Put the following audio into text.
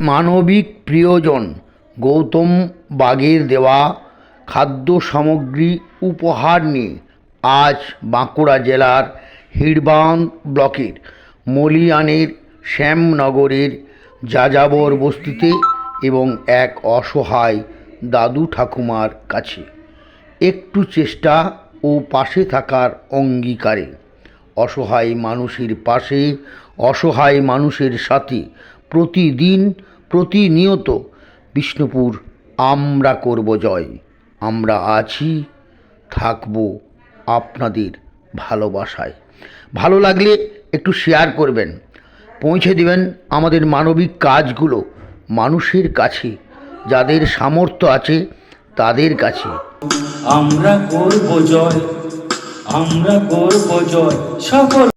মানবিক প্রিয়জন গৌতম বাগের দেওয়া খাদ্য সামগ্রী উপহার নিয়ে আজ বাঁকুড়া জেলার হিড়বাঁধ ব্লকের মলিয়ানের শ্যামনগরের যাযাবর বস্তিতে এবং এক অসহায় দাদু ঠাকুমার কাছে। একটু চেষ্টা ও পাশে থাকার অঙ্গীকারে অসহায় মানুষের পাশে, অসহায় মানুষের সাথে প্রতিদিন প্রতিনিয়ত বিষ্ণুপুর, আমরা করব জয়। আমরা আছি, থাকব আপনাদের ভালোবাসায়। ভালো লাগলে একটু শেয়ার করবেন, পৌঁছে দিবেন আমাদের মানবিক কাজগুলো মানুষের কাছে, যাদের সামর্থ্য আছে তাদের কাছে। আমরা করব জয়, আমরা করব জয়, সকল